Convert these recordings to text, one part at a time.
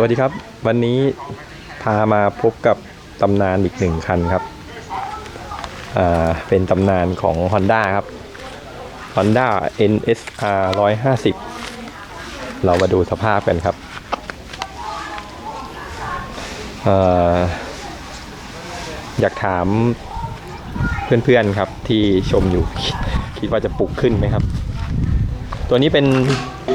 สวัสดีครับ วันนี้พามาพบกับตำนานอีกหนึ่งคันครับเป็นตำนานของ Honda ครับ Honda NSR 150 เรามาดูสภาพกันครับเอ่ออยากถามเพื่อนๆครับที่ชมอยู่คิดว่าจะปลุกขึ้นไหมครับ ตัวนี้เป็น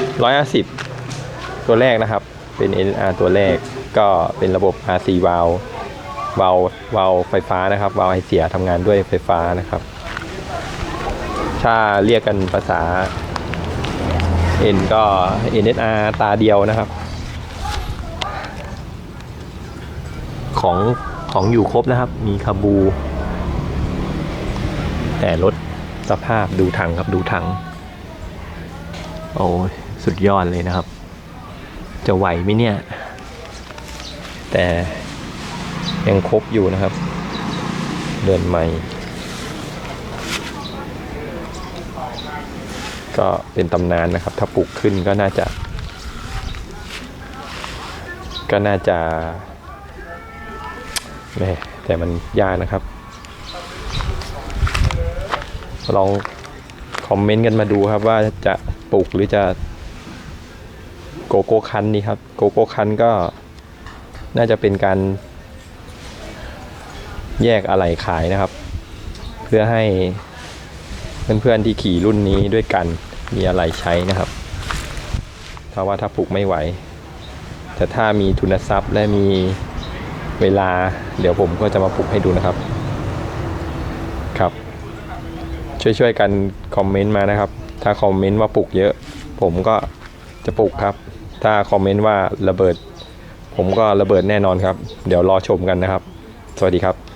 150 ตัวแรกนะครับ เป็น NR ตัวแรก ก็เป็นระบบ RC valve วาล์ววาล์วไฟฟ้านะครับวาล์วไอเสียทำงานด้วยไฟฟ้านะครับ ถ้าเรียกกันภาษา N ก็ NSR ตาเดียวนะครับ ของของอยู่ครบนะครับ มีคาบู แต่รถสภาพดูถังครับดูถัง โอ้สุดยอดเลยนะครับ จะไหวไหมเนี่ย แต่ยังครบอยู่นะครับ เดือนใหม่ ก็เป็นตำนานนะครับ ถ้าปลูกขึ้นก็น่าจะ ก็น่าจะแม่แต่มันยากนะครับ ลองคอมเมนต์กันมาดูครับว่าจะปลูกหรือจะ โกโก้คันนี่ครับโกโก้คันก็น่าจะเป็นการ แยกอะไหล่ขายนะครับ เพื่อให้เพื่อนๆที่ขี่รุ่นนี้ด้วยกันมีอะไหล่ใช้นะครับ ถ้าว่าถ้าปลูกไม่ไหว แต่ถ้ามีทุนทรัพย์และมีเวลา เดี๋ยวผมก็จะมาปลูกให้ดูนะครับ ครับ ช่วยๆกันคอมเมนต์มานะครับ ถ้าคอมเมนต์ว่าปลูกเยอะ ผมก็จะปลูกครับ ถ้าคอมเมนต์ว่าระเบิด ผมก็ระเบิดแน่นอนครับ เดี๋ยวรอชมกันนะครับ สวัสดีครับ